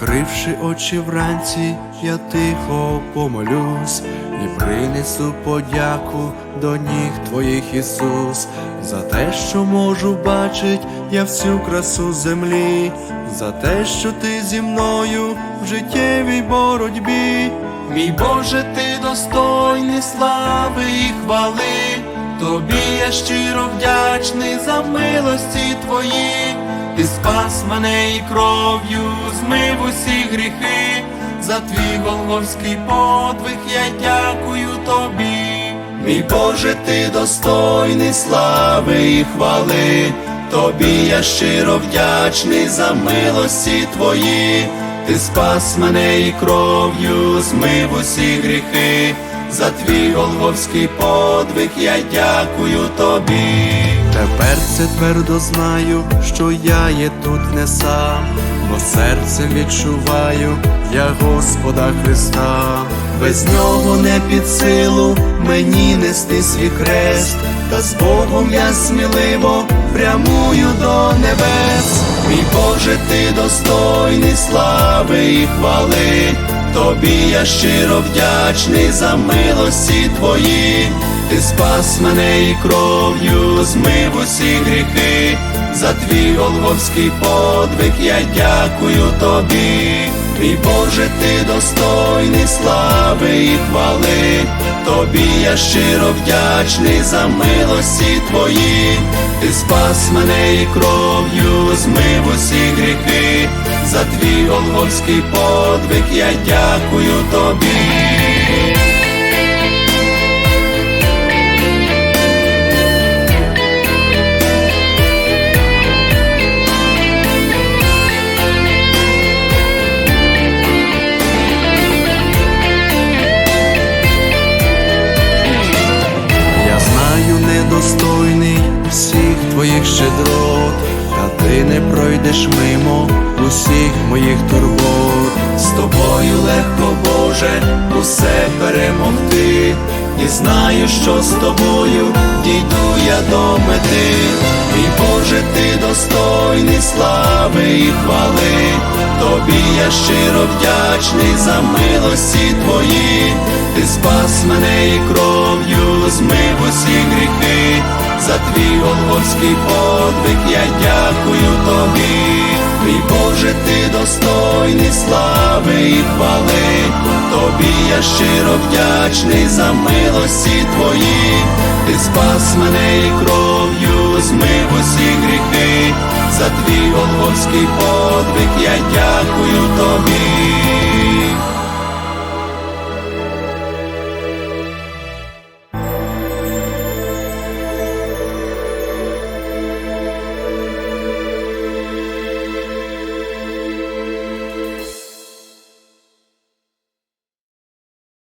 Відкривши очі вранці, я тихо помолюсь і принесу подяку до ніг твоїх Ісус, за те, що можу бачить я всю красу землі, за те, що ти зі мною в життєвій боротьбі. Мій Боже, ти достойний слави і хвали, тобі я щиро вдячний за милості твої. Ти спас мене і кров'ю змив усі гріхи, за твій голговський подвиг я дякую тобі. Мій Боже, ти достойний слави і хвали, тобі я щиро вдячний за милості твої. Ти спас мене і кров'ю змив усі гріхи, за твій голговський подвиг я дякую тобі. Тепер це твердо знаю, що я є тут не сам, бо серцем відчуваю я Господа Христа, без нього не під силу мені нести свій хрест, та з Богом я сміливо прямую до небес. Мій Боже, ти достойний слави і хвали, тобі я щиро вдячний за милості твої. Ти спас мене і кров'ю змив усі гріхи, за твій голговський подвиг я дякую тобі. Мій Боже, ти достойний слави і хвали, тобі я щиро вдячний за милості твої. Ти спас мене і кров'ю змив усі гріхи, за твій голговський подвиг я дякую тобі. Недостойний всіх твоїх щедрот, та не пройдеш мимо усіх моїх турбот. З тобою легко, Боже, усе перемогти. І знаю, що з тобою дійду я до мети. Мій Боже, ти достойний слави і хвали. Тобі я щиро вдячний за милості твої. Ти спас мене і кров'ю змив усі гріхи, за твій голговський подвиг я дякую тобі. Мій Боже, ти достойний слави і хвали, тобі я щиро вдячний за милості твої. Ти спас мене і кров'ю змив усі гріхи, за твій голговський подвиг я дякую тобі.